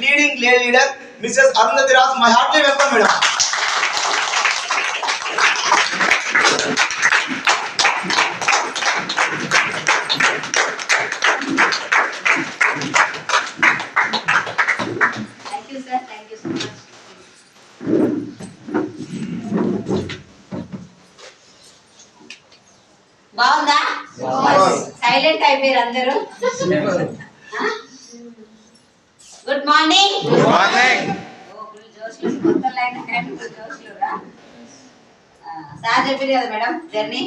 Leading leader missus Arundhati Raj my heartly welcome madam thank you sir thank you so much బాగుందా? Silent అయిపోయారు అందరూ. Good morning good sir కదా madam journey.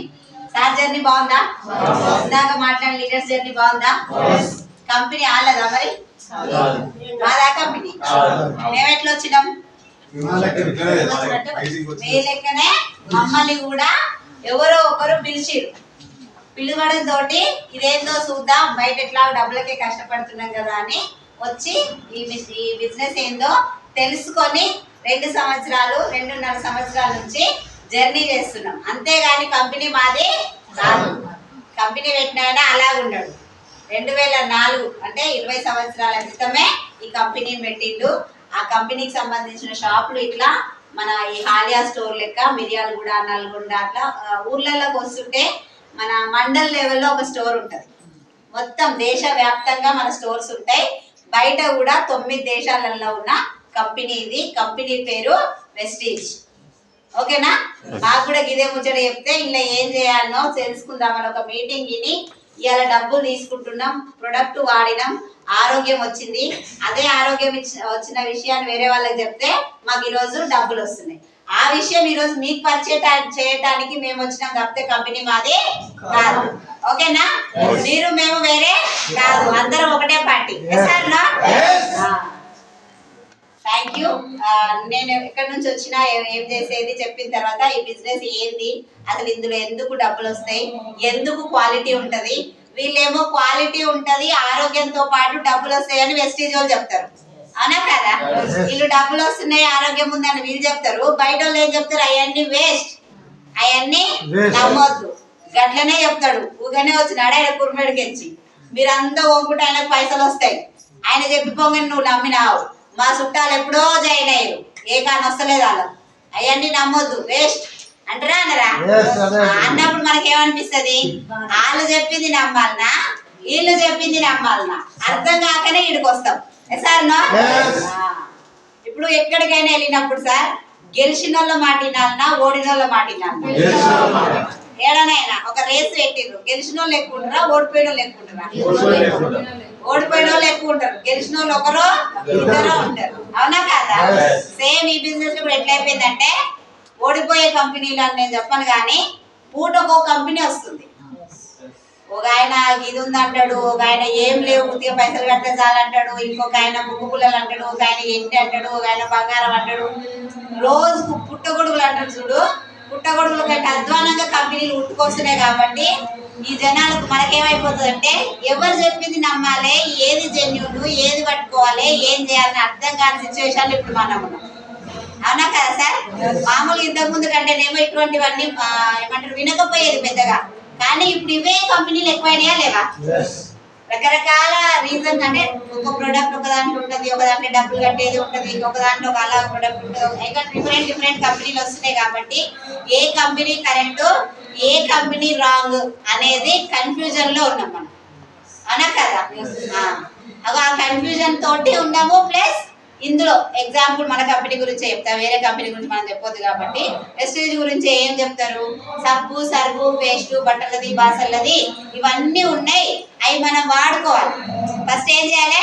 Sir journey బాగుందా? ఇందాక మాట్లాడిన leaders journey బాగుందా? Company ఆలేదా మరి? మాదా కంపెనీ? మేము ఎట్లా వచ్చినాం? మీ లెక్కనే మమ్మల్ని కూడా ఎవరో ఒకరు పిలిచిరు. పిలువడం తోటి ఇదేందో చూద్దాం బయట ఎట్లా డబ్బులకే కష్టపడుతున్నాం కదా అని వచ్చి ఈ ఈ బిజినెస్ ఏందో తెలుసుకొని రెండు సంవత్సరాలు రెండున్నర సంవత్సరాల నుంచి జర్నీ చేస్తున్నాం. అంతేగాని కంపెనీ మాది కాదు. కంపెనీ పెట్టిన ఆయన అలాగుండడు రెండు వేల నాలుగు అంటే ఇరవై సంవత్సరాల క్రితమే ఈ కంపెనీని పెట్టిండు. ఆ కంపెనీకి సంబంధించిన షాపులు ఇట్లా మన ఈ హాలియా స్టోర్ లెక్క మిర్యాలగూడ నల్గొండ అట్లా ఊర్లలోకి వస్తుంటే మన మండల్ లెవెల్లో ఒక స్టోర్ ఉంటుంది. మొత్తం దేశవ్యాప్తంగా మన స్టోర్స్ ఉంటాయి. బయట కూడా తొమ్మిది దేశాలలో ఉన్న కంపెనీ ఇది. కంపెనీ పేరు వెస్టీజ్. ఓకేనా? మాకు కూడా గిదే ముచ్చట చెప్తే ఇలా ఏం చేయాలనో తెలుసుకుందామని ఒక మీటింగ్ విని ఇవాళ డబ్బులు తీసుకుంటున్నాం ప్రొడక్ట్ వాడినాం ఆరోగ్యం వచ్చింది. అదే ఆరోగ్యం వచ్చిన విషయాన్ని వేరే వాళ్ళకి చెప్తే మాకు ఈరోజు డబ్బులు వస్తున్నాయి. ఆ విషయం ఈరోజు మీకు పరిచయం చేయటానికి మేము వచ్చినాం తప్పితే కంపెనీ మాది కాదు. ఓకేనా? మీరు మేము వేరే కాదు అందరం ఒకటే పార్టీ. థ్యాంక్ యూ నేను ఎక్కడి నుంచి వచ్చినా ఏ- చేసేది చెప్పిన తర్వాత ఈ బిజినెస్ ఏంది? అసలు ఇందులో ఎందుకు డబ్బులు వస్తాయి? ఎందుకు క్వాలిటీ ఉంటది? వీళ్ళేమో క్వాలిటీ ఉంటది ఆరోగ్యంతో పాటు డబ్బులు వస్తాయని వెస్టీజ్ వాళ్ళు చెప్తారు. అవునా కదా? వీళ్ళు డబ్బులు వస్తున్నాయి ఆరోగ్యం ఉందని వీళ్ళు చెప్తారు. బయట వాళ్ళు ఏం చెప్తారు? అవన్నీ వేస్ట్ అవన్నీ నమ్మొద్దు. గట్లనే చెప్తాడు. ఊగనే వచ్చినాడు ఆయన కుర్మేడికి వచ్చి. మీరంతా ఓంకుంటే ఆయనకు పైసలు వస్తాయి. ఆయన చెప్పి పొంగని నువ్వు నమ్మినావు. మా చుట్టాలు ఎప్పుడో జాయిన్ అయ్యారు. ఏ కాని వస్తలేదు వాళ్ళు. అవన్నీ నమ్మొద్దు. వేస్ట్. అంటారా అనరా అన్నప్పుడు మనకి ఏమనిపిస్తది వాళ్ళు చెప్పింది నమ్మాలనా? వీళ్ళు చెప్పింది నమ్మాలనా? అర్థం కాకనే ఇక్కడికి వస్తాం. సార్. ఇప్పుడు ఎక్కడికైనా వెళ్ళినప్పుడు సార్ గెలిచిన వాళ్ళ మాట వినాలనా? ఓడిన వాళ్ళ మాట వినాలనా? ఏడనైనా ఒక రేస్ పెట్టిర్రు. గెలిచిన వాళ్ళు ఎక్కువ ఉంటారా? ఓడిపోయిన వాళ్ళు ఎక్కువ ఉంటారా? ఓడిపోయిన వాళ్ళు ఎక్కువ ఉంటారు. గెలిచిన వాళ్ళు ఒకరు ఇద్దరు ఉంటారు. అవునా కదా? సేమ్ ఈ బిజినెస్ ఇప్పుడు ఎట్లయిపోయిందంటే ఓడిపోయే కంపెనీలు అని నేను చెప్పను కానీ పూట ఒక కంపెనీ వస్తుంది. ఒక ఆయన ఇది ఉంది అంటాడు ఒక ఆయన ఏం లేవు కొద్దిగా పైసలు కడితే చాలు అంటాడు ఇంకొక ఆయన ముగ్గు పుల్లలు అంటాడు ఒక ఆయన ఎంటి అంటాడు ఒక ఆయన బంగారం అంటాడు. రోజుకు పుట్టగొడుగులు అంటాడు చూడు. పుట్టగొడుగుల కంటే అధ్వానంగా కంపెనీలు ఉట్టుకొస్తున్నాయి కాబట్టి ఈ జనాలకు మనకేమైపోతుంది అంటే ఎవరు చెప్పింది నమ్మాలి ఏది జెన్యున్ ఏది పట్టుకోవాలి ఏం చేయాలని అర్థం కాని సిచ్యువేషన్లు ఇప్పుడు మనం ఉన్నాం. అవునా కదా సార్? మామూలు ఇంతకు ముందు కంటేనేమో ఇటువంటివన్నీ ఏమంటారు వినకపోయేది పెద్దగా. కానీ ఇప్పుడు ఇవే కంపెనీలు ఎక్కువైనాయా లేవా? రకరకాల రీజన్స్ అంటే ఒక ప్రొడక్ట్ ఒక దాంట్లో ఉంటుంది ఒక దాంట్లో డబ్బులు కట్టేది ఉంటుంది ఇంకొక దాంట్లో ఒక అలా ప్రొడక్ట్ ఉంటుంది. ఇంకా డిఫరెంట్ డిఫరెంట్ కంపెనీలు వస్తున్నాయి కాబట్టి ఏ కంపెనీ కరెక్ట్ ఏ కంపెనీ రాంగ్ అనేది కన్ఫ్యూజన్లో ఉన్నాం మనం. అవునా కదా? ఆ. కన్ఫ్యూజన్ తోటి ఉన్నాము ప్లస్ ఇందులో ఎగ్జాంపుల్ మన కంపెనీ గురించి చెప్తా వేరే కంపెనీ గురించి మనం చెప్పొద్దు కాబట్టి. వెస్టేజ్ గురించి ఏం చెప్తారు? సబ్బు సర్బు పేస్ట్ బట్టలది బాసల్లది ఇవన్నీ ఉన్నాయి. అవి మనం వాడుకోవాలి. ఫస్ట్ ఏం చేయాలి?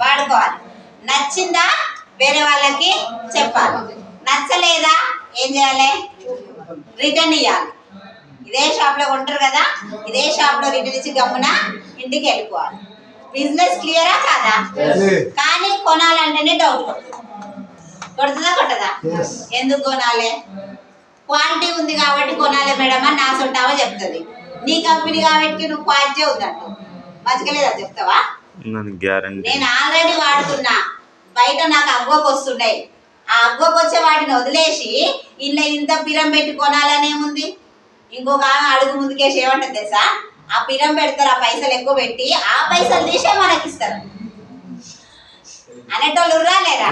వాడుకోవాలి. నచ్చిందా? వేరే వాళ్ళకి చెప్పాలి. నచ్చలేదా? ఏం చేయాలి? రిటర్న్ ఇవ్వాలి ఇదే షాప్లో కొంటారు కదా? ఇదే షాప్లో రిటర్న్ ఇచ్చి గమ్మున ఇంటికి వెళ్ళిపోవాలి. బిజినెస్ క్లియరా కాదా? కానీ కొనాలంటేనే డౌట్ కొడుతుందా కొట్టదా? ఎందుకు కొనాలి? క్వాలిటీ ఉంది కాబట్టి కొనాలి మేడం అని నా సొంటావా చెప్తుంది. నీ కంపెనీ కాబట్టి నువ్వు క్వాలిటీ ఉందంట. మంచిగా చెప్తావా? నేను ఆల్రెడీ వాడుతున్నా. బయట నాకు అగ్గోకి వస్తున్నాయి. ఆ అగ్గోకి వచ్చే వాటిని వదిలేసి ఇలా ఇంత పిరం పెట్టి కొనాలనేముంది? ఇంకొక ఆమె అడుగు ముందుకేసి ఏమంటుంది తెలుసా? ఆ పిరం పెడతారు ఆ పైసలు ఎక్కువ పెట్టి ఆ పైసలు తీసే మనకి ఇస్తారు అనేటోళ్ళు ఉర్రా లేరా?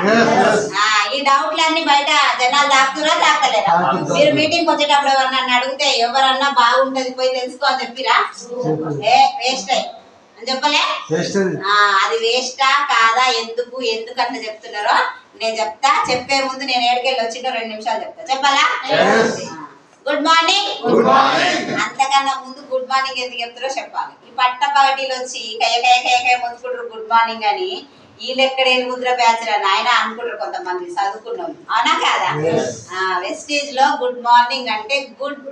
ఆ, ఈ డౌట్లన్నీ బయట జనాలు దాక్కురా దాక్కలేరా? మీరు మీటింగ్ వచ్చేటప్పుడు ఎవరన్నా అడిగితే ఎవరన్నా బాగుంటది పోయి తెలుసుకో అని చెప్పిరా? ఏ వేస్ట్ అయ్యి అని చెప్పలే? ఆ, అది వేస్టా కాదా? ఎందుకు? ఎందుకు అట్లా చెప్తున్నారో నేను చెప్తా. చెప్పే ముందు నేను ఏడుకెళ్ళి వచ్చిందో రెండు నిమిషాలు చెప్తా. చెప్పాలా? గుడ్ మార్నింగ్ గుడ్ మార్నింగ్ అంతకన్నా ముందు గుడ్ మార్నింగ్ ఎందుకు చెప్తారో చెప్పాలి. ఈ పట్ట పగటిలు వచ్చి కయ కయ కయ కయ మొత్తుకుంటారు గుడ్ మార్నింగ్ అని వీళ్ళు ఎక్కడ ముద్ర బ్యాచ్ అని ఆయన అనుకుంటారు కొంతమంది చదువుకున్న. అవునా కాదా? వెస్టేజ్లో గుడ్ మార్నింగ్ అంటే గుడ్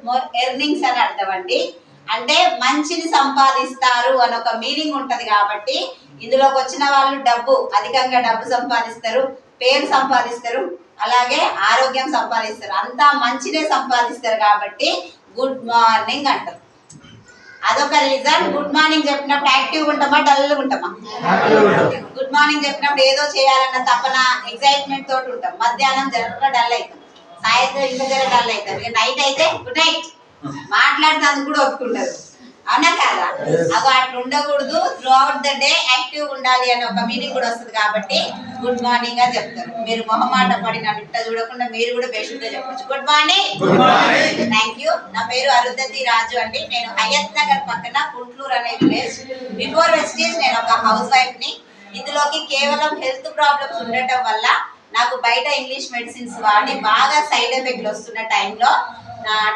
ఎర్నింగ్స్ అని అర్థం అండి. అంటే మంచిని సంపాదిస్తారు అని ఒక మీనింగ్ ఉంటది కాబట్టి ఇందులోకి వచ్చిన వాళ్ళు డబ్బు అధికంగా డబ్బు సంపాదిస్తారు పేరు సంపాదిస్తారు అలాగే ఆరోగ్యం సంపాదిస్తారు. అంతా మంచినే సంపాదిస్తారు కాబట్టి గుడ్ మార్నింగ్ అంటారు. అదొక రీజన్. గుడ్ మార్నింగ్ చెప్పినప్పుడు యాక్టివ్ ఉంటామా డల్ ఉంటామా? గుడ్ మార్నింగ్ చెప్పినప్పుడు ఏదో చేయాలన్న తపన ఎక్సైట్మెంట్ తోటి ఉంటాం. మధ్యాహ్నం జర డల్ అవుతాం. సాయంత్రం ఇంకా జర డల్ అవుతాం. నైట్ అయితే గుడ్ నైట్ మాట్లాడినందుకు కూడా ఒప్పుకుంటారు. అవునా కాదా? అవి అట్లా ఉండకూడదు. Throughout the day active ఉండాలి అనే ఒక మీనింగ్ కూడా వస్తుంది కాబట్టి గుడ్ మార్నింగ్గా చెప్తారు. మీరు మొహమాట పడి నన్ను ఇట్లా చూడకుండా మీరు కూడా బేసిక్గా చెప్పొచ్చు. గుడ్ మార్నింగ్ థ్యాంక్ యూ నా పేరు అరుంధతి రాజు అండి. నేను హయత్ నగర్ పక్కన కుంట్లూరు అనే విలేజ్ బిఫోర్ వెస్టేజ్ నేను ఒక హౌస్ వైఫ్ని. ఇందులోకి కేవలం హెల్త్ ప్రాబ్లమ్స్ ఉండటం వల్ల నాకు బయట ఇంగ్లీష్ మెడిసిన్స్ వాడి బాగా సైడ్ ఎఫెక్ట్లు వస్తున్న టైంలో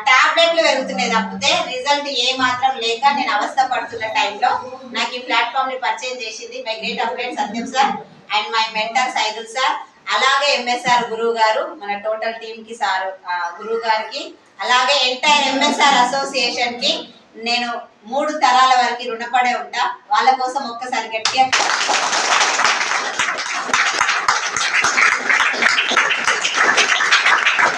టాబ్లెట్లు పెరుగుతున్నాయి తప్పితే రిజల్ట్ ఏ మాత్రం లేక నేను అవస్థ పడుతున్న టైంలో నాకు ఈ ప్లాట్ఫామ్ని పర్చేజ్ చేసింది my great update Satyam sir and my mentor Saidul sir అలాగే ఎంఎస్ఆర్ గురువు గారు మన టోటల్ టీమ్కి సార్ గురువు గారికి. అలాగే ఎంటైర్ ఎంఎస్ఆర్ అసోసియేషన్కి నేను మూడు తరాల వరకు రుణపడే ఉంటా. వాళ్ళ కోసం ఒక్కసారి గట్టిగా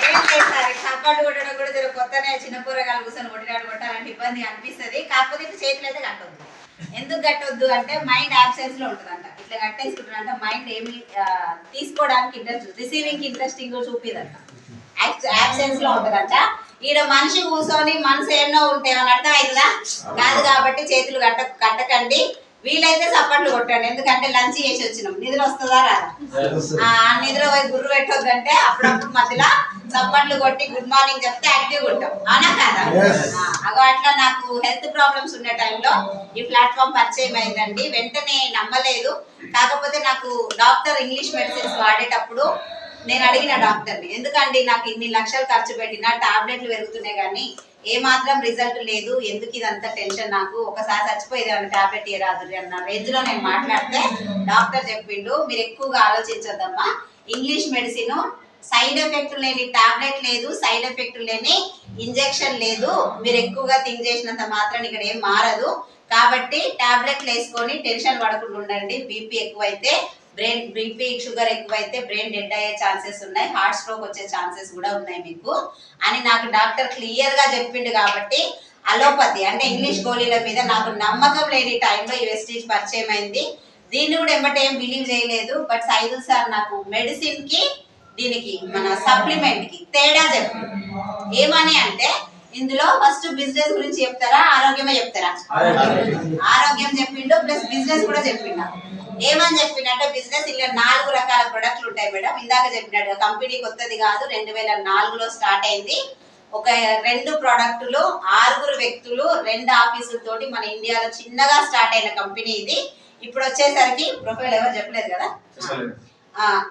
ఏం లేదు సార్, చప్పట్లు కొట్టడం కూడా జర కొత్తనే చిన్న కూరగాయలు కూర్చొని కొట్టినాడు కొట్టాలంటే ఇబ్బంది అనిపిస్తది. కాకపోతే ఇట్లా చేతులు అయితే కట్టొద్దు. ఎందుకు కట్టొద్దు అంటే మైండ్ ఆబ్సెన్స్లో ఉంటుందంట. ఇట్లా కట్టేసుకుంటారంట మైండ్ ఏమి తీసుకోవడానికి ఇంట్రెస్ట్ రిసీవింగ్ ఇంట్రెస్టింగ్ చూపిదంట. యాబ్సెన్స్లో ఉంటదంట. ఈడ మనిషి కూర్చొని మనసు ఎన్నో ఉంటాయి అని అర్థం అవుతుందా కాదు కాబట్టి చేతులు కట్ట కట్టకండి. వీలైతే చప్పట్లు కొట్టండి. ఎందుకంటే లంచ్ చేసి వచ్చినాం. నిద్ర వస్తుందా రాదా? ఆ నిద్ర పోయి గుర్రు పెట్టొద్దంటే అప్పుడప్పుడు మధ్యలో చప్పట్లు కొట్టి గుడ్ మార్నింగ్ చెప్తే యాక్టివ్ ఉంటాం అవునా కాదా? అగో అట్లా నాకు హెల్త్ ప్రాబ్లమ్స్ ఉన్న టైంలో ఈ ప్లాట్ఫామ్ పరిచయం అయిందండి. వెంటనే నమ్మలేదు. కాకపోతే నాకు డాక్టర్ ఇంగ్లీష్ మెడిసిన్స్ వాడేటప్పుడు నేను అడిగిన డాక్టర్ని ఎందుకండి నాకు ఇన్ని లక్షలు ఖర్చు పెట్టినా? టాబ్లెట్లు పెరుగుతున్నాయి కానీ ఏ మాత్రం రిజల్ట్ లేదు. ఎందుకు ఇదంతా టెన్షన్ నాకు? ఒకసారి చచ్చిపోయేది టాబ్లెట్ ఏ రాదు అన్న? రేంజ్లో నేను మాట్లాడితే డాక్టర్ చెప్పిండు మీరు ఎక్కువగా ఆలోచించొద్దమ్మా. ఇంగ్లీష్ మెడిసిన్ సైడ్ ఎఫెక్ట్ లేని టాబ్లెట్ లేదు సైడ్ ఎఫెక్ట్ లేని ఇంజెక్షన్ లేదు. మీరు ఎక్కువగా థింక్ చేసినంత మాత్రం ఇక్కడ ఏం మారదు. కాబట్టి టాబ్లెట్లు వేసుకొని టెన్షన్ పడకుండా ఉండండి. బీపీ ఎక్కువైతే బ్రెయిన్ బీపీ షుగర్ ఎక్కువైతే బ్రెయిన్ డెడ్ అయ్యే ఛాన్సెస్ ఉన్నాయి. హార్ట్ స్ట్రోక్ వచ్చే ఛాన్సెస్ కూడా ఉన్నాయి మీకు. అని నాకు డాక్టర్ క్లియర్గా చెప్పిండు కాబట్టి అలోపతి అంటే ఇంగ్లీష్ గోళీల మీద నాకు నమ్మకం లేని టైంలో ఈ వెస్టీజ్ పరిచయం అయింది. దీన్ని కూడా ఎమ్మటే ఏం బిలీవ్ చేయలేదు. బట్ సైదుల్ సార్ నాకు మెడిసిన్కి దీనికి మన సప్లిమెంట్కి తేడా చెప్పిండు ఏమని అంటే ఇందులో ఫస్ట్ బిజినెస్ గురించి చెప్తారా? ఆరోగ్యమే చెప్తారా? ఆరోగ్యం చెప్పిండు ప్లస్ బిజినెస్ కూడా చెప్పిండు. ఏమని చెప్పిండంటే బిజినెస్ ఇలా నాలుగు రకాల ప్రొడక్ట్లు ఉంటాయి మేడం. ఇందాక చెప్పినట్టు కంపెనీ కొత్తది కాదు రెండు వేల నాలుగులో స్టార్ట్ అయింది. ఒక రెండు ప్రోడక్టులు ఆరుగురు వ్యక్తులు రెండు ఆఫీసులతోటి మన ఇండియాలో చిన్నగా స్టార్ట్ అయిన కంపెనీ ఇది. ఇప్పుడు వచ్చేసరికి ప్రొఫైల్ ఎవరు చెప్పలేదు కదా?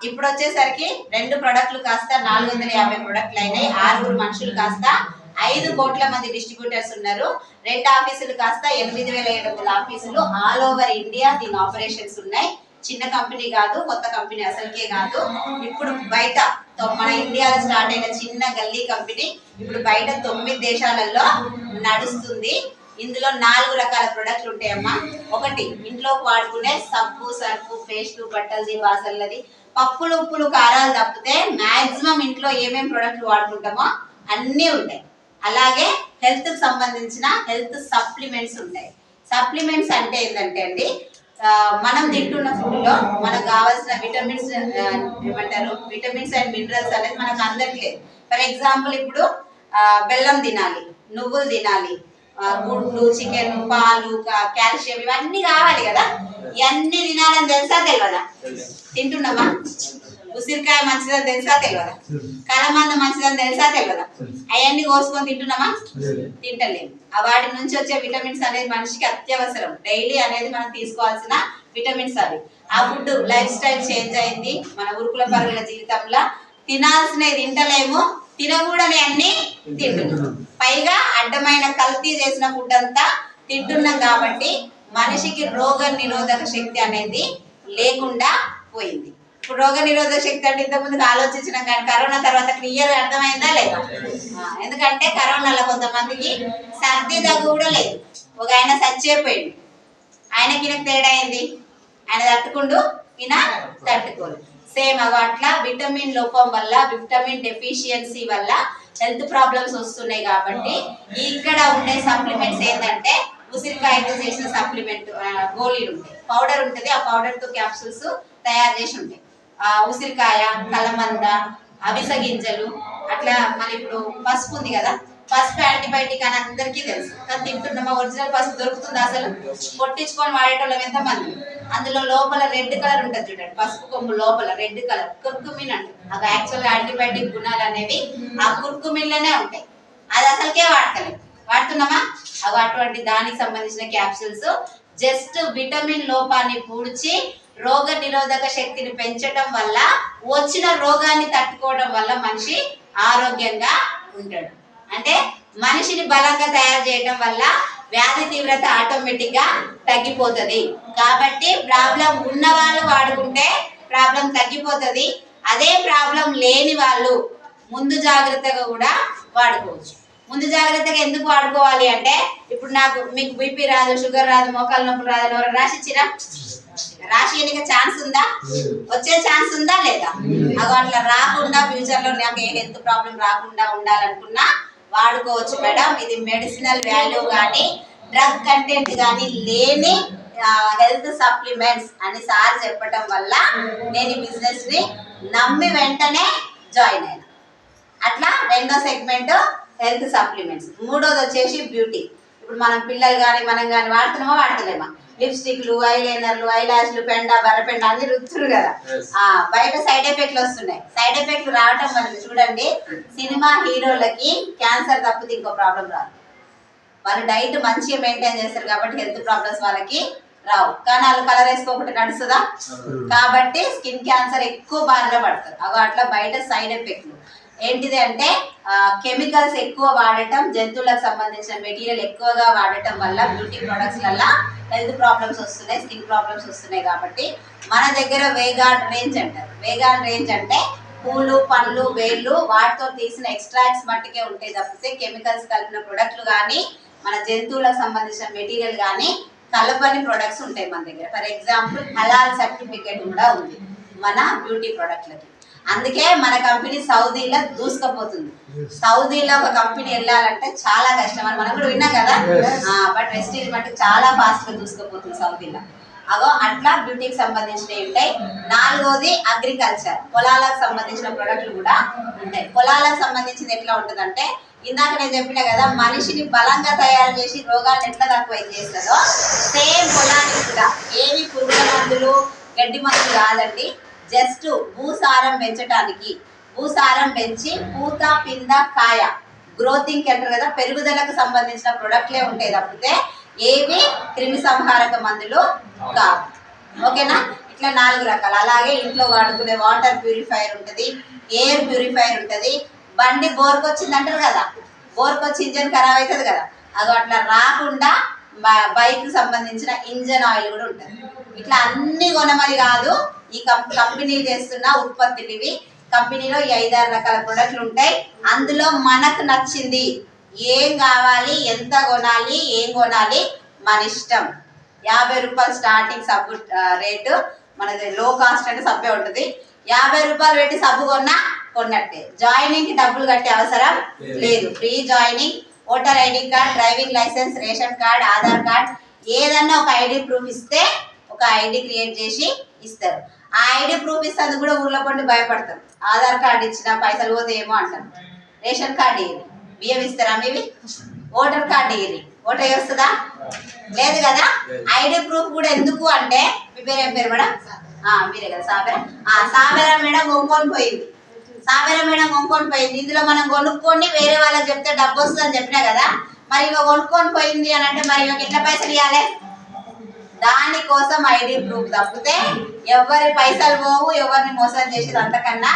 ఇప్పుడు వచ్చేసరికి రెండు ప్రొడక్ట్లు కాస్త నాలుగు వందల యాభై ప్రొడక్ట్లు అయినాయి. ఆరుగురు మనుషులు కాస్త ఐదు కోట్ల మంది డిస్ట్రిబ్యూటర్స్ ఉన్నారు. రెండు ఆఫీసులు కాస్త ఎనిమిది వేల ఏడు వందల ఆఫీసులు ఆల్ ఓవర్ ఇండియా దీని ఆపరేషన్స్ ఉన్నాయి. చిన్న కంపెనీ కాదు కొత్త కంపెనీ అసలుకే కాదు. ఇప్పుడు బయట మన ఇండియాలో స్టార్ట్ అయిన చిన్న గల్లీ కంపెనీ ఇప్పుడు బయట తొమ్మిది దేశాలలో నడుస్తుంది. ఇందులో నాలుగు రకాల ప్రొడక్ట్లు ఉంటాయమ్మా. ఒకటి ఇంట్లో వాడుకునే సబ్బు సర్ఫు పేస్ట్ బట్టలది వాసల్లది పప్పులు ఉప్పులు కారాలు తప్పితే మాక్సిమం ఇంట్లో ఏమేం ప్రొడక్ట్లు వాడుకుంటామో అన్నీ ఉంటాయి. అలాగే హెల్త్కి సంబంధించిన హెల్త్ సప్లిమెంట్స్ ఉంటాయి. సప్లిమెంట్స్ అంటే ఏంటంటే అండి మనం తింటున్న ఫుడ్లో మనకు కావాల్సిన విటమిన్స్ ఏమంటారు విటమిన్స్ అండ్ మినరల్స్ అనేది మనకు అందట్లేదు ఫర్ ఎగ్జాంపుల్ ఇప్పుడు బెల్లం తినాలి నువ్వులు తినాలి గుడ్లు చికెన్ పాలు కాల్షియం ఇవన్నీ కావాలి కదా? ఇవన్నీ తినాలని తెలుసా తెలియదా తింటున్నామా ఉసిరికాయ మంచిదని తెలుసా తెలియదా కలమంద మంచిదని తెలుసా తెలియదా అవన్నీ కోసుకొని తింటున్నామా? తింటలేము ఆ వాటి నుంచి వచ్చే విటమిన్స్ అనేది మనిషికి అత్యవసరం. డైలీ అనేది మనం తీసుకోవాల్సిన విటమిన్స్ అవి. ఆ ఫుడ్ లైఫ్ స్టైల్ చేంజ్ అయింది మన ఉరుకుల పరుగుల జీవితంలో. తినాల్సినవి తింటలేము తినకూడని అన్ని తింటున్నాం. పైగా అడ్డమైన కల్తీ చేసిన ఫుడ్ అంతా తింటున్నాం కాబట్టి మనిషికి రోగ నిరోధక శక్తి అనేది లేకుండా పోయింది. రోగ నిరోధక శక్తి అంటే ఇంతకుముందుకు ఆలోచించినాం కానీ కరోనా తర్వాత క్లియర్ అర్థమైందా లేదా? ఎందుకంటే కరోనాలో కొంతమందికి సర్ది దగ్గు కూడా లేదు. ఒక ఆయన చచ్చిపోయింది ఆయనకి ఈయనకి తేడా అయింది ఆయన తట్టుకుండు ఈయన తట్టుకోడు. సేమ్ అవి అట్లా విటమిన్ లోపం వల్ల విటమిన్ డెఫిషియన్సీ వల్ల హెల్త్ ప్రాబ్లమ్స్ వస్తున్నాయి కాబట్టి ఇక్కడ ఉండే సప్లిమెంట్స్ ఏంటంటే ఉసిరికాయతో చేసిన సప్లిమెంట్ గోళీలు ఉంటాయి. పౌడర్ ఉంటుంది. ఆ పౌడర్తో క్యాప్సూల్స్ తయారు చేసి ఉంటాయి. ఉసిరికాయ కలమంద అవిసె గింజలు అట్లా మన ఇప్పుడు పసుపు ఉంది కదా పసుపు యాంటీబయాటిక్ అని అందరికీ తెలుసు. కానీ తింటున్నామా ఒరిజినల్ పసుపు దొరుకుతుంది అసలు. కొట్టించుకొని వాడేటోళ్ళం ఎంతమంది? అందులో లోపల రెడ్ కలర్ ఉంటుంది చూడండి పసుపు కొమ్ము లోపల రెడ్ కలర్ కుర్కుమిన్ అంటారు. అవి యాక్చువల్ యాంటీబయాటిక్ గుణాలు అనేవి ఆ కుర్కుమిన్లోనే ఉంటాయి. అది అసలుకే వాడతలేదు. వాడుతున్నామా? అవి అటువంటి దానికి సంబంధించిన క్యాప్సూల్స్ జస్ట్ విటమిన్ లోపాన్ని పూడ్చి రోగ నిరోధక శక్తిని పెంచడం వల్ల వచ్చిన రోగాన్ని తట్టుకోవడం వల్ల మనిషి ఆరోగ్యంగా ఉంటాడు. అంటే మనిషిని బలంగా తయారు చేయడం వల్ల వ్యాధి తీవ్రత ఆటోమేటిక్గా తగ్గిపోతుంది. కాబట్టి ప్రాబ్లం ఉన్న వాళ్ళు వాడుకుంటే ప్రాబ్లం తగ్గిపోతుంది. అదే ప్రాబ్లం లేని వాళ్ళు ముందు జాగ్రత్తగా కూడా వాడుకోవచ్చు. ముందు జాగ్రత్తగా ఎందుకు వాడుకోవాలి అంటే ఇప్పుడు నాకు మీకు బీపీ రాదు షుగర్ రాదు మోకాలు నొప్పులు రాదు అని ఎవరు రాసిచ్చిరా? రాసి ఛాన్స్ ఉందా? వచ్చే ఛాన్స్ ఉందా లేదా? అవి అట్లా రాకుండా ఫ్యూచర్లో నాకు ఏ హెల్త్ ప్రాబ్లం రాకుండా ఉండాలనుకున్నా వాడుకోవచ్చు మేడం. ఇది మెడిసినల్ వాల్యూ కానీ డ్రగ్ కంటెంట్ కానీ లేని హెల్త్ సప్లిమెంట్స్ అని సార్ చెప్పడం వల్ల నేను ఈ బిజినెస్ని నమ్మి వెంటనే జాయిన్ అయినా. అట్లా రెండో సెగ్మెంట్ హెల్త్ సప్లిమెంట్స్ మూడోది వచ్చేసి బ్యూటీ ఇప్పుడు మనం పిల్లలు కానీ మనం కానీ వాడుతున్నామా వాడతలేమా? లిప్స్టిక్లు ఐలైనర్లు ఐలాష్లు పెండ బర్రపెండ అన్ని రుద్దురు కదా. ఆ బయట సైడ్ ఎఫెక్ట్లు వస్తున్నాయి. సైడ్ ఎఫెక్ట్లు రావటం వల్ల చూడండి సినిమా హీరోలకి క్యాన్సర్ తప్పితే ఇంకో ప్రాబ్లం రాదు. వాళ్ళు డైట్ మంచిగా మెయింటైన్ చేస్తారు కాబట్టి హెల్త్ ప్రాబ్లమ్స్ వాళ్ళకి రావు. కానీ వాళ్ళు కలర్ వేసుకోకుండా నడుస్తుందా? కాబట్టి స్కిన్ క్యాన్సర్ ఎక్కువ బారిన పడతారు. అవి అట్లా బయట సైడ్ ఎఫెక్ట్లు. ఏంటిది అంటే కెమికల్స్ ఎక్కువ వాడటం జంతువులకు సంబంధించిన మెటీరియల్ ఎక్కువగా వాడటం వల్ల బ్యూటీ ప్రొడక్ట్స్ వల్ల హెల్త్ ప్రాబ్లమ్స్ వస్తున్నాయి స్కిన్ ప్రాబ్లమ్స్ వస్తున్నాయి కాబట్టి మన దగ్గర వేగాన్ రేంజ్ అంటారు. వేగాన్ రేంజ్ అంటే పూలు పండ్లు వేళ్ళు వాటితో తీసిన ఎక్స్ట్రాక్ట్స్ మట్టుకే ఉంటాయి తప్పితే కెమికల్స్ కలిపిన ప్రొడక్ట్లు కానీ మన జంతువులకు సంబంధించిన మెటీరియల్ కానీ కలపని ప్రొడక్ట్స్ ఉంటాయి మన దగ్గర. ఫర్ ఎగ్జాంపుల్ హలాల్ సర్టిఫికేట్ కూడా ఉంది మన బ్యూటీ ప్రొడక్ట్లకి అందుకే మన కంపెనీ సౌదీలో దూసుకపోతుంది. సౌదీలో ఒక కంపెనీ వెళ్ళాలంటే చాలా కష్టం. అని మనం కూడా విన్నాం కదా? బట్ వెస్టీజ్ మటుకు చాలా ఫాస్ట్గా దూసుకుపోతుంది సౌదీలో. అగో అట్లా బ్యూటీకి సంబంధించినవి ఉంటాయి. నాలుగోది అగ్రికల్చర్ పొలాలకు సంబంధించిన ప్రొడక్ట్లు కూడా ఉంటాయి. పొలాలకు సంబంధించింది ఎట్లా ఉంటుందంటే ఇందాక నేను చెప్పిన కదా మనిషిని బలంగా తయారు చేసి రోగాలను ఎట్లా తక్కువ చేస్తుందో సేమ్ పొలానికి కూడా ఏవి పురుగుల మందులు గడ్డి మందులు కాదండి. జస్ట్ భూసారం పెంచడానికి భూసారం పెంచి పూత పింద కాయ. గ్రోతింగ్ అంటారు కదా పెరుగుదలకు సంబంధించిన ప్రొడక్ట్లే ఉంటాయి తప్పితే ఏవి క్రిమి సంహారక మందులు కావు ఓకేనా? ఇట్లా నాలుగు రకాలు. అలాగే ఇంట్లో వాడుకునే వాటర్ ప్యూరిఫైయర్ ఉంటుంది ఎయిర్ ప్యూరిఫైయర్ ఉంటుంది. బండి బోర్కొచ్చింది అంటారు కదా బోర్కొచ్చి ఇంజన్ ఖరాబ్ అవుతుంది కదా. అది అట్లా రాకుండా బైక్ సంబంధించిన ఇంజన్ ఆయిల్ కూడా ఉంటుంది. ఇట్లా అన్ని కొనమని కాదు ఈ కం- కంపెనీ చేస్తున్న ఉత్పత్తులు ఇవి కంపెనీలో ఈ ఐదారు రకాల ప్రొడక్ట్లు ఉంటాయి. అందులో మనకు నచ్చింది ఏం కావాలి ఎంత కొనాలి ఏం కొనాలి మన ఇష్టం. యాభై రూపాయలు స్టార్టింగ్ సబ్బు రేటు మనది లో కాస్ట్ అంటే సబ్బే ఉంటుంది. యాభై రూపాయలు పెట్టి సబ్బు కొన్నా కొన్నట్టే. జాయినింగ్కి డబ్బులు కట్టే అవసరం లేదు. Free joining voter ID card driving licence ration card Aadhaar card ఏదన్నా ఒక ఐడి ప్రూఫ్ ఇస్తే ఒక ఐడి క్రియేట్ చేసి ఇస్తారు. ఆ ఐడి ప్రూఫ్ ఇస్తే కూడా ఊర్లో పండి భయపడతారు. ఆధార్ కార్డు ఇచ్చిన పైసలు పోతే ఏమో అంటారు. రేషన్ కార్డు ఇయ్యి బియ్యం ఇస్తారా మీవి? ఓటర్ కార్డు ఇయ్యి ఓటర్ వస్తుందా? లేదు కదా? ఐడి ప్రూఫ్ కూడా ఎందుకు అంటే మీ పేరు ఏం పేరు మేడం? మీరే కదా సాబెరా. సాబెరా మేడం కొనుక్కొని పోయింది. సాబేరా మేడం కొనుక్కొని పోయింది. ఇందులో మనం కొనుక్కొని వేరే వాళ్ళకి చెప్తే డబ్బు వస్తుందని చెప్పినా కదా మరి ఇక కొనుక్కొని పోయింది అని అంటే మరి ఇక ఎట్లా పైసలు ఇవ్వాలి దానికోసం ఐడి ప్రూఫ్ తప్పితే ఎవరి పైసలు పోవు ఎవరిని మోసం చేసేది అంతకన్నా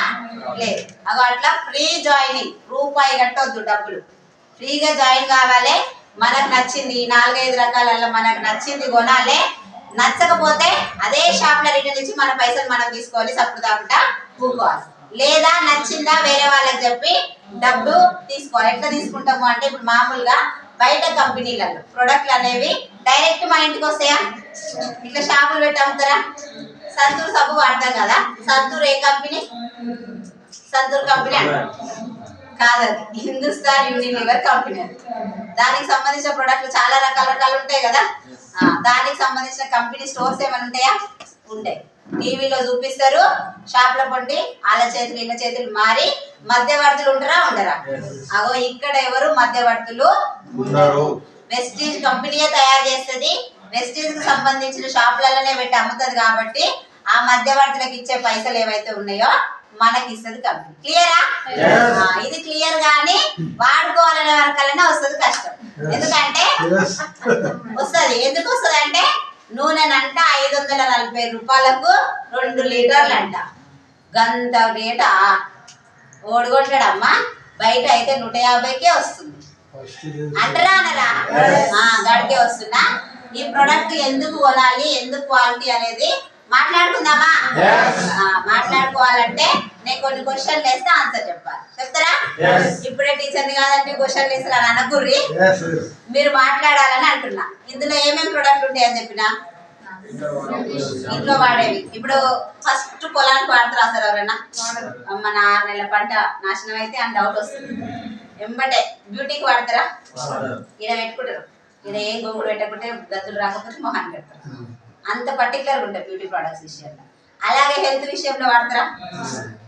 లేదు. అగో అట్లా ఫ్రీ జాయినింగ్ రూపాయి కట్టొద్దు డబ్బులు. ఫ్రీగా జాయిన్ కావాలి మనకు నచ్చింది ఈ నాలుగైదు రకాలలో మనకు నచ్చింది కొనాలి. నచ్చకపోతే అదే షాప్లో రిటర్న్ ఇచ్చి మన పైసలు మనం తీసుకోవాలి సప్పుడు కాకుండా కూకోవాలి లేదా నచ్చిందా వేరే వాళ్ళకి చెప్పి డబ్బు తీసుకోవాలి ఎట్లా తీసుకుంటాము అంటే ఇప్పుడు మామూలుగా బయట కంపెనీలలో ప్రొడక్ట్లు అనేవి డైరెక్ట్ మన ఇంటికి వస్తాయా? ఇట్లా షాపులు పెట్టి అమ్ముతారా? సంతూర్ సబ్బు వాడతాం కదా. సంతూర్ ఏ కంపెనీ? సంతూర్ కంపెనీ అంటారు కాదది హిందుస్థాన్ యూనిలివర్ కంపెనీ అది దానికి సంబంధించిన ప్రొడక్ట్లు చాలా రకాల రకాలు ఉంటాయి కదా. దానికి సంబంధించిన కంపెనీ స్టోర్స్ ఏమైనా ఉంటాయా? ఉంటాయి. టీవీలో చూపిస్తారు. షాప్లో పొండి వాళ్ళ చేతులు ఇళ్ళ చేతులు మారి మధ్యవర్తులు ఉంటారా ఉండరా? అగో ఇక్కడ ఎవరు మధ్యవర్తులు వెస్టీజ్ కంపెనీయే తయారు చేస్తుంది. వెస్టీజ్కి సంబంధించిన షాపులలోనే పెట్టి అమ్ముతుంది కాబట్టి ఆ మధ్యవర్తులకు ఇచ్చే పైసలు ఏవైతే ఉన్నాయో మనకి ఇస్తుంది కంపెనీ. క్లియరా ఇది క్లియర్ గానీ వాడుకోవాలనే వరకల్లానే వస్తుంది కష్టం. ఎందుకంటే వస్తుంది. ఎందుకు వస్తుంది అంటే నూనెనంట ఐదు వందల నలభై రూపాయలకు రెండు లీటర్లు అంట గంత రేట. ఓడిగొట్టాడమ్మా. బయట అయితే నూట యాభైకే వస్తుంది. అంటరా అనరా? గడికే వస్తున్నా ఈ ప్రొడక్ట్ ఎందుకు కొనాలి? ఎందుకు క్వాలిటీ అనేది మాట్లాడుకుందామా? మాట్లాడుకోవాలంటే నేను కొన్ని క్వశ్చన్లు వేస్తే ఆన్సర్ చెప్పాలి. చెప్తారా? ఇప్పుడే టీచర్ని కాదంటే క్వశ్చన్లు వేస్తారు? అని అనకుర్రి. మీరు మాట్లాడాలని అంటున్నా. ఇందులో ఏమేమి ప్రొడక్ట్ ఉంటాయి అని చెప్పిన? ఇంట్లో వాడేవి. ఇప్పుడు ఫస్ట్ పొలానికి వాడతారా సార్ ఎవరైనా? మన ఆరు నెలల పంట నాశనం అయితే అని డౌట్ వస్తుంది. ఎంబటే బ్యూటీకి వాడతారా? ఈడ పెట్టుకుంటారు. ఈడ ఏం గోగులు పెట్టకుంటే గద్దులు రాకపోతే మొహాన్ని పెడతారు అంత పర్టికులర్ ఉంటాయి బ్యూటీ ప్రొడక్ట్స్ విషయంలో. అలాగే హెల్త్ విషయంలో వాడతారా?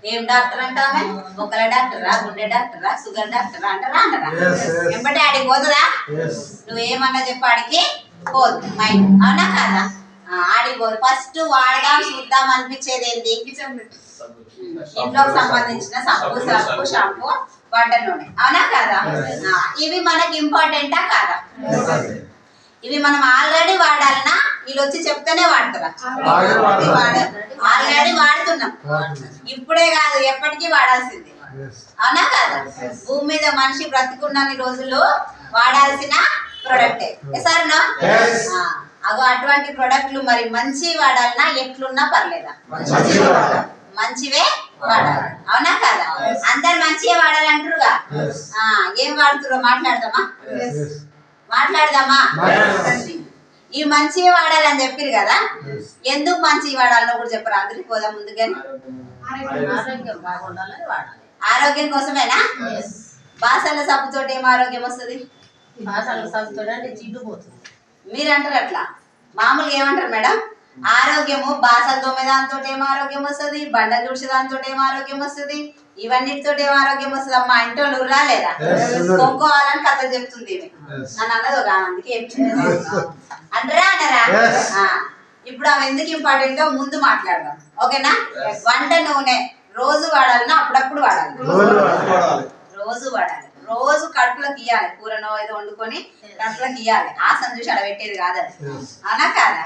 ఏం డాక్టర్ అంటామే? మొక్కల డాక్టరా గుండె డాక్టరా షుగర్ డాక్టరా అంటారా? అంటారా. ఎంబటే ఆడికి పోతుందా? నువ్వేమన్నా చెప్పాడికి పోదు మైండ్ అవునా కాదా? ఆ, ఆడికి పోదు. ఫస్ట్ వాడదాం చూద్దాం అనిపించేది ఏంటి ఇంట్లోకి సంబంధించిన సబ్బు సబ్బు షాంపూ వంట నూనె అవునా కాదా? ఇవి మనకి ఇంపార్టెంటా కాదా? ఇవి మనం ఆల్రెడీ వాడాలనా? వీళ్ళు వచ్చి చెప్తేనే వాడతారా? Already వాడాలి. ఆల్రెడీ వాడుతున్నాం. ఇప్పుడే కాదు ఎప్పటికీ వాడాల్సింది. అవునా కాదా? భూమి మీద మనిషి బ్రతికున్నన్ని రోజులు వాడాల్సిన ప్రొడక్టే సరేనా Yes. అగో అటువంటి ప్రొడక్ట్లు మరి మంచి వాడాలన్నా ఎట్లున్నా పర్లేదా? మంచివే వాడాలి. అవునా కదా? అందరు మంచిగా వాడాలంటారుగా? ఏం వాడుతురో మాట్లాడదామా? మాట్లాడదామా? మాట్లాడదాం. ఈ మంచిగా వాడాలని చెప్పారు కదా? ఎందుకు మంచిగా వాడాలో కూడా చెప్పరు? అందరికి పోదాం ముందుగానే. ఆరోగ్యం. బాగుండాలని వాడాలి. ఆరోగ్యం కోసమేనా? బాసల సబ్బుతోటి ఏం ఆరోగ్యం వస్తుంది? భాషలు చదువుతాడంటే జిడ్డు పోతుంది. మీరు అంటారు అట్లా? మామూలుగా ఏమంటారు మేడం? ఆరోగ్యము బాసలు తోమే దాంతో ఏం ఆరోగ్యం వస్తుంది బండ తుడిచే దాంతో ఏం ఆరోగ్యం వస్తుంది ఇవన్నిటితో ఏం ఆరోగ్యం వస్తుంది అమ్మా ఇంట్లో నువ్వు రాలేదా. కొనుక్కోవాలని కథ చెప్తుంది. నన్ను అన్నది ఒక అందుకే ఏం. అంటారా అనరా ఇప్పుడు అవి ఎందుకు ఇంపార్టెంట్ ముందు మాట్లాడదాం. ఓకేనా? వంట నూనె రోజు వాడాలన్నా అప్పుడప్పుడు వాడాలి. రోజు వాడాలి. రోజు కడుపులోకి ఇయ్యాలి. కూరనో ఏదో వండుకొని కడుపులోకి ఇయ్యాలి. ఆసన చూసి అక్కడ పెట్టేది కాదు. అవునా కాదా?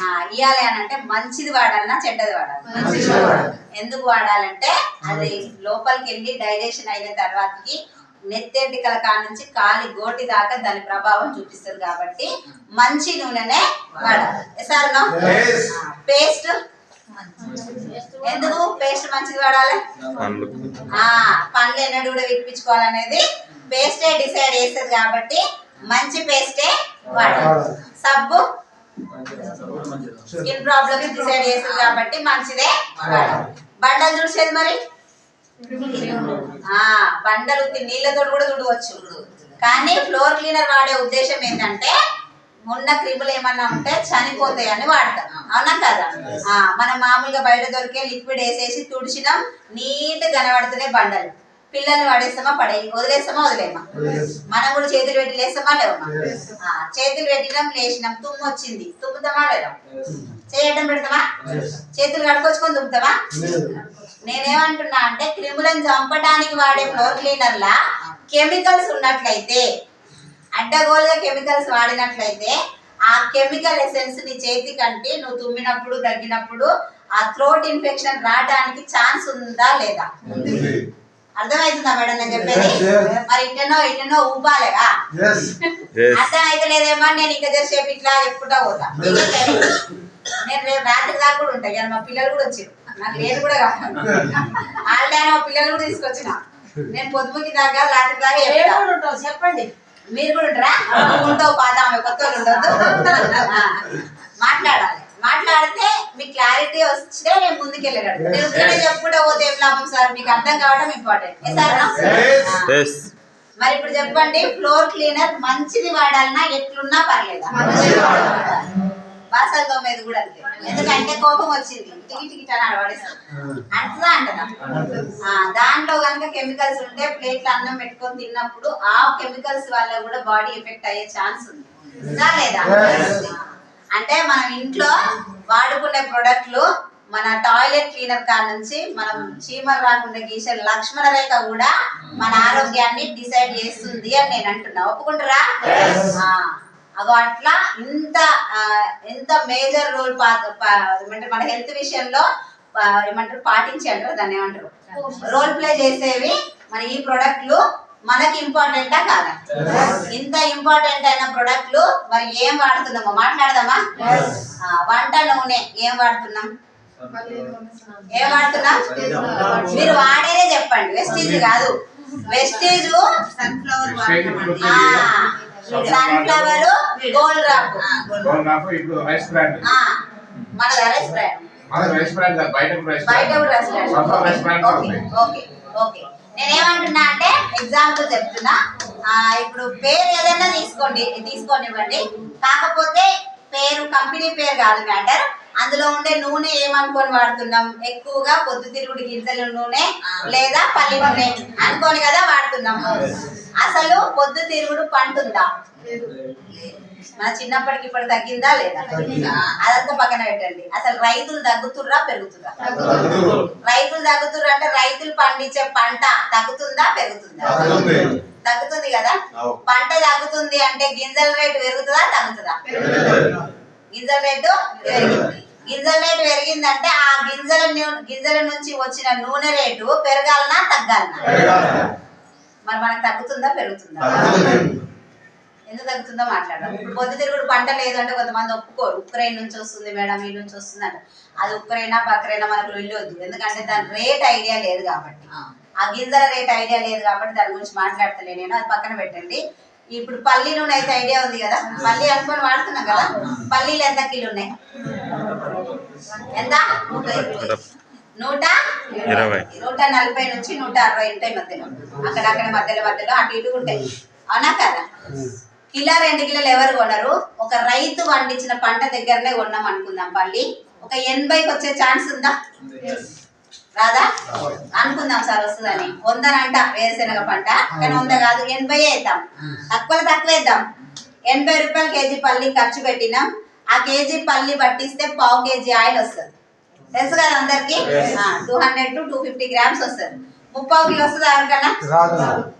ఆ, ఇయ్యాలి అని అంటే మంచిది వాడాలన్నా చెడ్డది వాడాలి. మంచిది వాడాలి. ఎందుకు వాడాలంటే అది లోపలికి వెళ్ళి డైజెషన్ అయిన తర్వాతకి నెత్తెంటికల కాడ నుంచి కాలి గోటి దాకా దాని ప్రభావం చూపిస్తుంది కాబట్టి మంచి నూనెనే వాడాలి. సార్. పేస్ట్ ఎందుకు? పేస్ట్ మంచిది వాడాలి? పండ్లు ఎన్నడూ కూడా విడిపించుకోవాలనేది పేస్టే డిసైడ్ చేస్తుంది కాబట్టి మంచి పేస్టే వాడాలి. సబ్బు? స్కిన్ ప్రాబ్లమ్ డిసైడ్ చేస్తుంది కాబట్టి మంచిదే వాడాలి బండలు చూసేది మరి? ఆ బండలు నీళ్ళతో కూడా తుడవచ్చు. కానీ ఫ్లోర్ క్లీనర్ వాడే ఉద్దేశం ఏంటంటే ఉన్న క్రిములు ఏమన్నా ఉంటే చనిపోతాయి అని వాడతాం. అవునా కదా? ఆ మనం మామూలుగా బయట దొరికే లిక్విడ్ వేసేసి తుడిచినాం నీట్ కనబడుతున్నాయి బండలు. పిల్లల్ని పడేస్తామా పడే వదిలేస్తామా వదిలేమా మనం కూడా చేతులు పెట్టి లేస్తామా లేవమా చేతులు పెట్టినాం లేచినాం తుమ్ము వచ్చింది తుమ్ముతామా లేదా? చేయడం పెడతామా? చేతులు కడుకొచ్చుకొని తుమ్ముతామా? నేనేమంటున్నా అంటే క్రిములను చంపడానికి వాడే ఫ్లోర్ క్లీనర్ లా కెమికల్స్ ఉన్నట్లయితే అడ్డగోలుగా కెమికల్స్ వాడినట్లయితే ఆ కెమికల్ ఎసెన్స్ నీ చేతి కంటే నువ్వు తుమ్మినప్పుడు దగ్గినప్పుడు ఆ థ్రోట్ ఇన్ఫెక్షన్ రావడానికి ఛాన్స్ ఉందా లేదా? అర్థమవుతుందా మేడం నేను చెప్పేది. మరి ఇటనో ఇటనో ఊపాలేగా అర్థం అయితే లేదేమో నేను ఇంకా చేసేపు ఇట్లా చెప్పుకుంటా పోతా. నేను రేపు రాత్రి దాకా కూడా ఉంటాయి కానీ మా పిల్లలు కూడా వచ్చారు. నాకు లేదు కూడా కాదు. ఆల్రెడీ మా పిల్లలు కూడా తీసుకొచ్చిన. నేను పొద్దుకి దాకా రాత్రి దాకా ఉంటావు చెప్పండి. మీరు కూడా ఉంటారా? ఉంటావు పాత ఆమె కొత్త వాళ్ళు ఉండొద్దు. ఆ, మాట్లాడాలి. మాట్లాడితే మీకు క్లారిటీ వస్తే నేను ముందుకెళ్ళగలను నేను ఉత్తరే చెప్పుకుంటా పోతే ఏం లాభం సార్? మీకు అర్థం కావడం ఇంపార్టెంట్. ఎస్ మరి ఇప్పుడు చెప్పండి ఫ్లోర్ క్లీనర్ మంచిది వాడాలన్నా ఎట్లున్నా పర్లేదా? బాసల్ తోమేది కూడా అంతే. ఎందుకంటే కోపం వచ్చింది. టికి టికి అని పడేస్తాం అంటదా అంటదా ఆ, దాంట్లో కనుక కెమికల్స్ ఉంటే ప్లేట్లు అన్నం పెట్టుకొని తిన్నప్పుడు ఆ కెమికల్స్ వల్ల కూడా బాడీ ఎఫెక్ట్ అయ్యే ఛాన్స్ ఉంది. లేదా. అంటే మనం ఇంట్లో వాడుకునే ప్రొడక్ట్లు మన టాయిలెట్ క్లీనర్ కాడ నుంచి మనం చీమలు రాకుండా గీసే లక్ష్మణ రేఖ కూడా మన ఆరోగ్యాన్ని డిసైడ్ చేస్తుంది అని నేను అంటున్నా. ఒప్పుకుంటారా? అగో అట్లా ఇంత ఎంత మేజర్ రోల్ ఏమంటారు మన హెల్త్ విషయంలో ఏమంటారు పాటించి అంటారు దాన్ని ఏమంటారు? రోల్ ప్లే చేసేవి మన ఈ ప్రొడక్ట్లు మనకి ఇంపార్టెంటా కాదా? ఇంత ఇంపార్టెంట్ అయిన ప్రొడక్ట్లు మరి ఏం వాడుతున్నామో మాట్లాడదామా? వంట నూనె ఏం వాడుతున్నాం? ఏం వాడుతున్నాం? మీరు వాడేదే చెప్పండి. వెస్టీజ్ కాదు. వెస్టీజ్ సన్ఫ్లవర్ సన్ఫ్లవర్ రాపు మన రైస్ బ్రాండ్ మన రైస్ బ్రాండ్ కాదు, బయట. ఓకే ఓకే నేనేమంటున్నా అంటే ఎగ్జాంపుల్ చెప్తున్నా. ఆ, ఇప్పుడు పేరు ఏదైనా తీసుకోండి తీసుకోనివ్వండి కాకపోతే పేరు కంపెనీ పేరు కాదు మ్యాటర్ అందులో ఉండే నూనె ఏమనుకొని వాడుతున్నాం? ఎక్కువగా పొద్దుతిరుగుడు గింజల నూనె లేదా పల్లి నూనె అనుకోని కదా వాడుతున్నాం అసలు పొద్దుతిరుగుడు పంట ఉందా మన చిన్నప్పటికి ఇప్పుడు తగ్గిందా లేదా? అదంతా పక్కన పెట్టండి. అసలు రైతులు తగ్గుతుర్రా పెరుగుతుర్రా? రైతులు తగ్గుతుర్రు అంటే రైతులు పండించే పంట తగ్గుతుందా పెరుగుతుందా? తగ్గుతుంది. కదా. పంట తగ్గుతుంది అంటే గింజల రేటు పెరుగుతుందా తగ్గుతుందా? గింజల రేటు పెరిగింది. గింజల రేటు పెరిగిందంటే ఆ గింజల గింజల నుంచి వచ్చిన నూనె రేటు పెరగాలనా తగ్గాలనా మరి మనకు తగ్గుతుందా పెరుగుతుందా? ఎందుకు తగ్గుతుందో మాట్లాడదాం. ఇప్పుడు పొద్దుతిరుగుడు పంట లేదు అంటే కొంతమంది ఒప్పుకోరు. ఉక్రెయిన్ నుంచి వస్తుంది మేడం ఈ నుంచి వస్తుంది అంట అది ఉక్రెయినా బక్రైనా మనకు వెళ్ళొద్దు ఎందుకంటే దాని రేట్ ఐడియా లేదు కాబట్టి. ఆ. గింజల రేట్ ఐడియా లేదు కాబట్టి దాని గురించి మాట్లాడతలే నేను. అది పక్కన పెట్టండి. ఇప్పుడు పల్లి నూనె అయితే ఐడియా ఉంది కదా? పల్లి అనుకొని వాడుతున్నాం కదా? పల్లీలు ఎంత కిలో ఉన్నాయి ఎంత నూట ఇరవై. నూట ఇరవై. నూట నలభై నుంచి నూట అరవై ఉంటాయి మధ్యలో. అక్కడక్కడ మధ్యలో మధ్యలో అటు ఇటు ఉంటాయి. అవునా కదా? కిలో రెండు కిలోలు ఎవరు కొనరు? ఒక రైతు పండించిన పంట దగ్గరనే కొన్నాం అనుకుందాం పల్లి. ఒక ఎనభైకి వచ్చే ఛాన్స్ ఉందా? రాదా? అనుకుందాం సార్ వస్తుందని. వందనంట వేరుశెనగ పంట. కానీ వంద కాదు ఎనభై వేద్దాం. తక్కువ తక్కువ వేద్దాం ఎనభై రూపాయలు కేజీ పల్లి ఖర్చు పెట్టినాం. ఆ కేజీ పల్లి పట్టిస్తే పావు కేజీ ఆయిల్ వస్తుంది. తెలుసు కదా అందరికి? Two hundred to two fifty grams వస్తుంది. ముప్పావు కిలో వస్తుంది ఎవరికన్నా?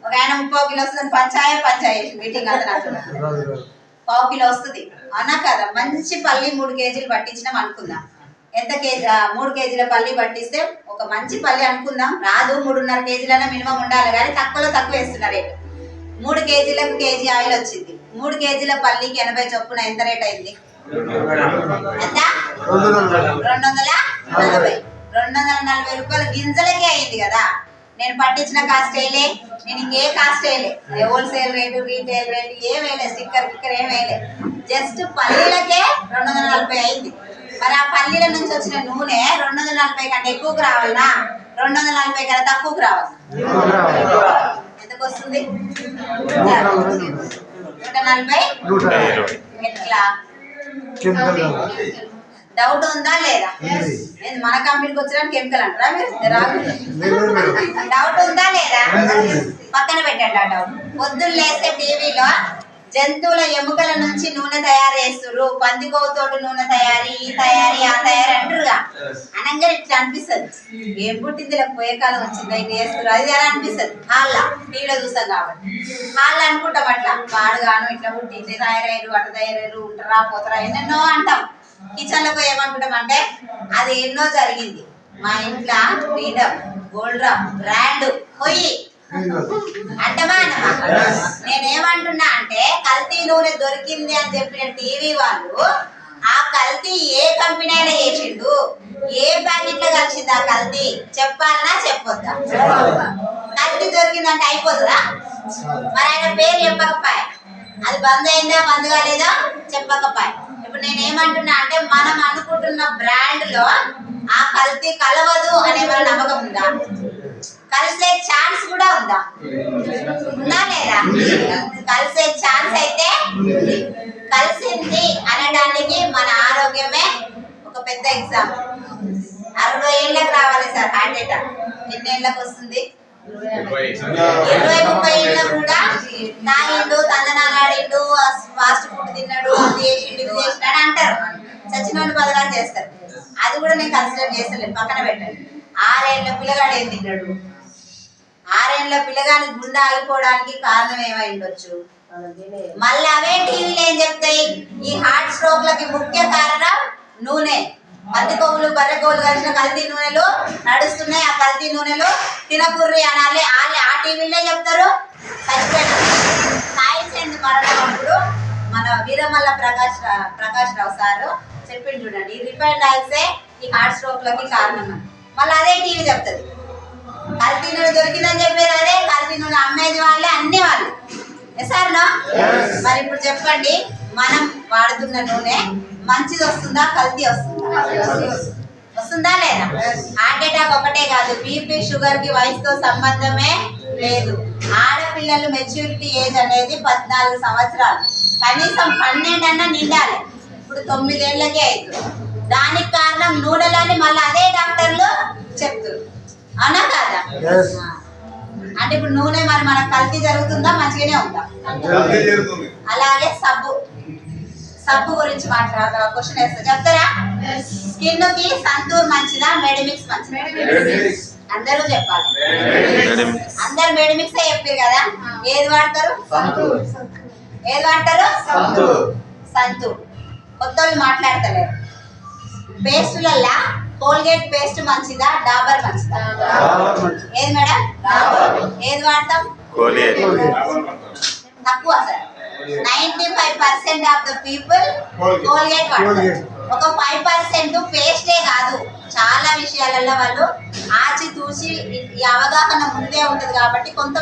ఒక ఆయన ముప్పావు కిలో వస్తుంది పంచాయ పంచాయ మీటింగ్ అతను అంటున్నాడు పావు కిలో వస్తుంది. అవునా కదా? మంచి పల్లి మూడు కేజీలు పట్టించినాం అనుకుందాం. ఎంత కేజీ? మూడు కేజీల పల్లి పట్టిస్తే ఒక మంచి పల్లి అనుకుందాం. రాదు మూడున్నర కేజీలైనా మినిమం ఉండాలి. కానీ తక్కువలో తక్కువ వేస్తున్నారు రేటు. మూడు కేజీలకు కేజీ ఆయిల్ వచ్చింది. మూడు కేజీల పల్లికి ఎనభై చొప్పున ఎంత రేట్ అయింది? ఎంత? రెండు వందల. నలభై. రెండు వందల నలభై రూపాయలు గింజలకే అయింది కదా. నేను పట్టించిన కాస్ట్ వేయలే. నేను ఇంకే కాస్ట్ వేయలే. హోల్సేల్ రేటు రీటైల్ రేటు ఏం వేయలే. స్టిక్కర్ కిక్కర్ ఏం వేయలే. జస్ట్ పల్లీలకే రెండు వందల నలభై అయింది. మరి ఆ పల్లీల నుంచి వచ్చిన నూనె రెండు వందల నలభై కంటే ఎక్కువకు రావాలనా? రెండు వందల నలభై కన్నా తక్కువకు రావాలి. ఎంతకు వస్తుంది? నూట నలభై? ఎట్లా? డౌట్ ఉందా లేదా. ఏంది మన కంపెనీకి వచ్చిన కెమికల్ అంటారా మీరు? డౌట్ ఉందా. లేదా. పక్కన పెట్టండి ఆ డౌట్ పొద్దున్న లేస్తే టీవీలో జంతువుల ఎముకల నుంచి నూనె తయారు చేస్తుర్రు. పంది తోటి నూనె తయారీ ఈ తయారీ ఆ తయారీ అంటారుగా అనగా ఇట్లా అనిపిస్తుంది. ఏం పుట్టింది? ఇలా పోయే కాలం వచ్చిందా? ఇట్లా చేస్తారు అది అని అనిపిస్తుంది? హాల్లా. టీవీలో చూస్తాం కాబట్టి. హాల్లో అనుకుంటాం అట్లా. ఇట్లా పుట్టి ఇట్లా తయారయ్యారు అట్లా తయారయ్యారు ఉంటారా పోతారా ఎన్నెన్నో అంటాం. కిచెన్లో పోయి ఏమనుకుంటాం అంటే అది ఎన్నో జరిగింది. మా ఇంట్లో ఫ్రీడమ్ గోల్డ్ బ్రాండ్ పొయ్యి. అంటమా నేనేమంటున్నా అంటే కల్తీ నూనె దొరికింది అని చెప్పిన టీవీ వాళ్ళు ఆ కల్తీ ఏ కంపెనీ అయినా చేసిండు ఏ ప్యాకెట్లో కలిసింది ఆ కల్తీ? చెప్పాలనా చెప్పొద్దా? కల్తీ దొరికిందంటే అయిపోతుందా? మరి ఆయన పేరు చెప్పకపోయా? అది బంద్ అయిందా బంద్ కాలేదా? చెప్పకపోయా. ఇప్పుడు నేను ఏమంటున్నా అంటే మనం అనుకుంటున్న బ్రాండ్లో ఆ కల్తీ కలవదు అనే మన నమ్మకం ఉందా? కలిసే ఛాన్స్ కూడా ఉందా? ఉందా లేదా? కలిసే ఛాన్స్ అయితే కలిసింది అనడానికి మన ఆరోగ్యమే ఒక పెద్ద ఎగ్జామ్ అరవై ఏళ్ళకి రావాలి సార్ హార్ట్ అటాక్ ఎన్ని ఏళ్ళకి వస్తుంది? ఇరవై ముప్పై ఏళ్ళకు కూడా తాగిండు తందనాలాడిండు ఫాస్ట్ ఫుడ్ తిన్నాడు అది చేసిండు ఇది చేసినాడు అంటారు. చచ్చిన వాళ్ళు బదలాలు చేస్తారు. అది కూడా నేను కన్సిడర్ చేస్తలేను పక్కన పెట్టండి ఆరేళ్ళ పిల్లగాడు ఏం తిన్నాడు? ఆరేళ్ళ పిల్లగాని గుండె ఆగిపోవడానికి కారణం ఏమై ఉండొచ్చు? మళ్ళీ అవే టీవీలు ఏం చెప్తాయి? ఈ హార్ట్ స్ట్రోక్ లకి ముఖ్య కారణం నూనె. పత్తి కొవ్వులు బర్రె కొవ్వులు కలిసిన కల్తీ నూనెలు నడుస్తున్నాయి. ఆ కల్తీ నూనెలు తినకుర్రి అనాలి. వాళ్ళే ఆ టీవీలే చెప్తారు. చచ్చిపోయాడు సాయి చంద్ మరణం అప్పుడు. మన వీరమల్ల ప్రకాష్ ప్రకాష్ రావు సారు చెప్పిండు చూడండి. ఈ రిఫైండ్ ఆయిల్సే ఈ హార్ట్ స్ట్రోక్ లకి కారణం. మళ్ళీ అదే టీవీ చెప్తుంది. కల్తీ నూనె దొరికిందని చెప్పేది అదే కల్తీ నూనె అమ్మేది వాళ్ళే అన్ని వాళ్ళు. సార్ మరి ఇప్పుడు చెప్పండి. మనం వాడుతున్న నూనె మంచిది వస్తుందా? కల్తీ వస్తుందా? వస్తుందా లేదా? హార్ట్ అటాక్ ఒకటే కాదు బీపీ షుగర్కి వయసుతో సంబంధమే లేదు. ఆడపిల్లలు మెచ్యూరిటీ ఏజ్ అనేది పద్నాలుగు సంవత్సరాలు. కనీసం పన్నెండు అన్న నిండాలి. ఇప్పుడు తొమ్మిదేళ్ళకే అవుతుంది దానికి కారణం నూనెలని మళ్ళీ అదే డాక్టర్లు చెప్తారు. అవునా కాదా. అంటే ఇప్పుడు నూనె మరి మనకు కల్తీ జరుగుతుందా? మంచిగానే ఉందా? అలాగే సబ్బు. సబ్బు గురించి మాట్లాడ క్వశ్చన్ వేస్తా. చెప్తారా? స్కిన్కి సంతూర్ మంచిదా? మెడిమిక్స్ మంచిదా. అందరూ చెప్పాలి. అందరు మెడిమిక్స్ చెప్పారు కదా? ఏది వాడతారు? సంతూర్. ఏది వాడతారు? సంతూర్. కొత్త వాళ్ళు మాట్లాడతలేరు. పేస్టులల్లా కోల్గేట్ పేస్ట్ మంచిదా? డాబర్ మంచిదా. ఏది మేడం? ఏది వాడతాం? తక్కువ sir ninety five percent of the people. Colgate వాడతారు. ఒక ఫైవ్ పర్సెంట్ పేస్టే కాదు చాలా విషయాలలో వాళ్ళు ఆచి తూచి ఈ అవగాహన ముందే ఉంటది కాబట్టి కొంత